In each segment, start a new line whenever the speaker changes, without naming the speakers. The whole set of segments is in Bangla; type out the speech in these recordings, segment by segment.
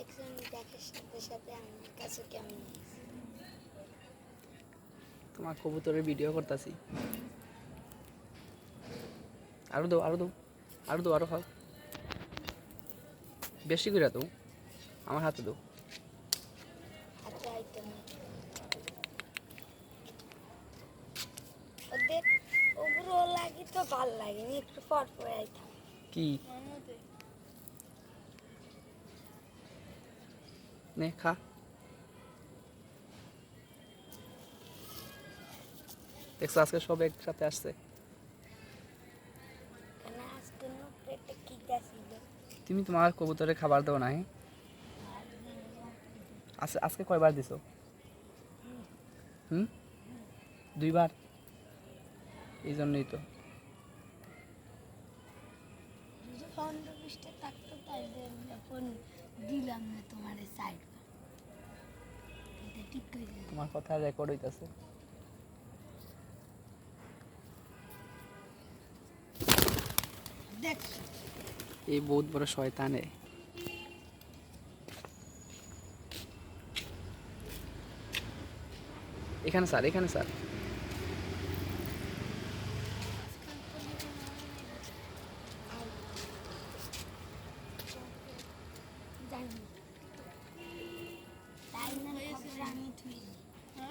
একজন দেখার সাথে সাথে আমার কাছে কেমন
তোমার কবুতরের ভিডিও করতেছি। আরও দাও আরও দাও আরও দাও আরও খাও। বেশি করে দাও আমার হাতে দাও।
ওগুলো লাগে তো ভালো লাগেনি একটু পর পর আইতাম।
কি? নে খা দেখছ আজকে সব একসাথে আসছে তুমি তোমার কবুতরে খাবার দাও নাই আজকে কয়বার দিছো হুম দুইবার এই জন্যই তো
দিলাম না তোমার সাইড
তোমার কথা রেকর্ড হইতাছে। এই বহুত বড় শয়তানে এখানে স্যার এখানে স্যার।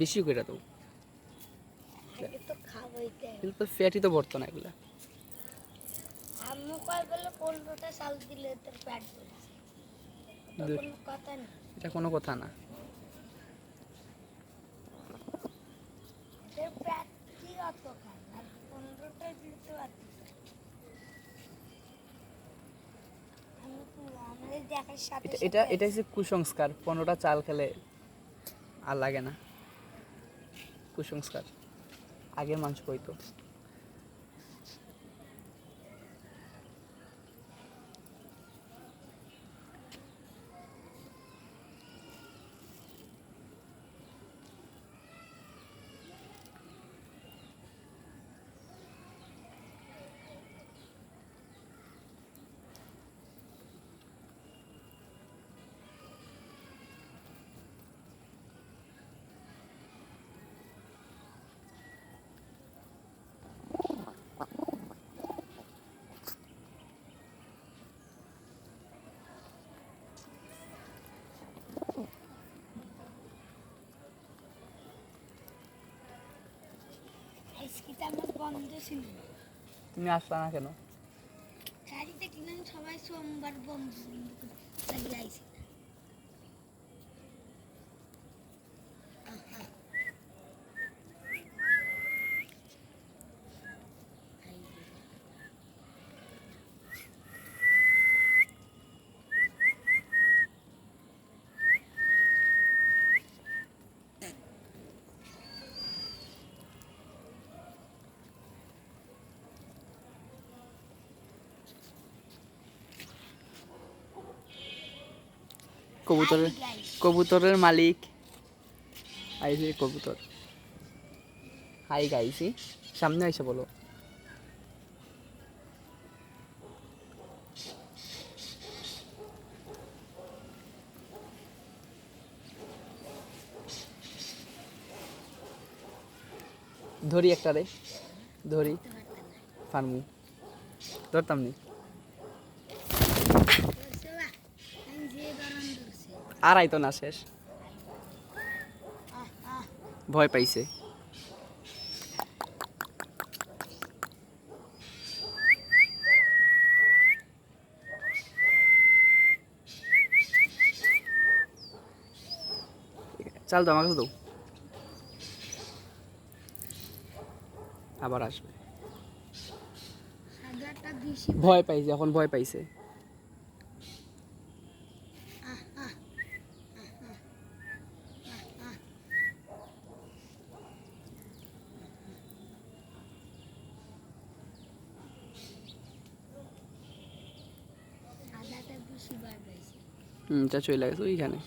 বেশি করে দাও। কিন্তু তো ফ্যাটই তো ভরতো না এগুলা।
আম্মু কয় বলে পনেরোটা চাল দিলে তোর
এটা কোনো কথা না। এটা এটা হচ্ছে কুসংস্কার। পনেরোটা চাল খেলে আর লাগে না। কুসংস্কার। আগের মানুষ কইতো। তুমি আসলা না কেন?
দেখলাম সবাই সোমবার বন্ধ। লাগিয়ে আইসি
কবুতরের কবুতরের মালিক। আইসি কবুতর। হাই গাইছি সামনে আইসে বলো। ধরি একটা রে, ধরি। ফার্মু। ধরতাম নি। আর আইতো না শেষ। ভয় পাইছে। চাল দাও আমাকে দাও। আবার আসবে। ভয় পাইছে এখন ভয় পাইছে। চা চলে গেছে ওইখানে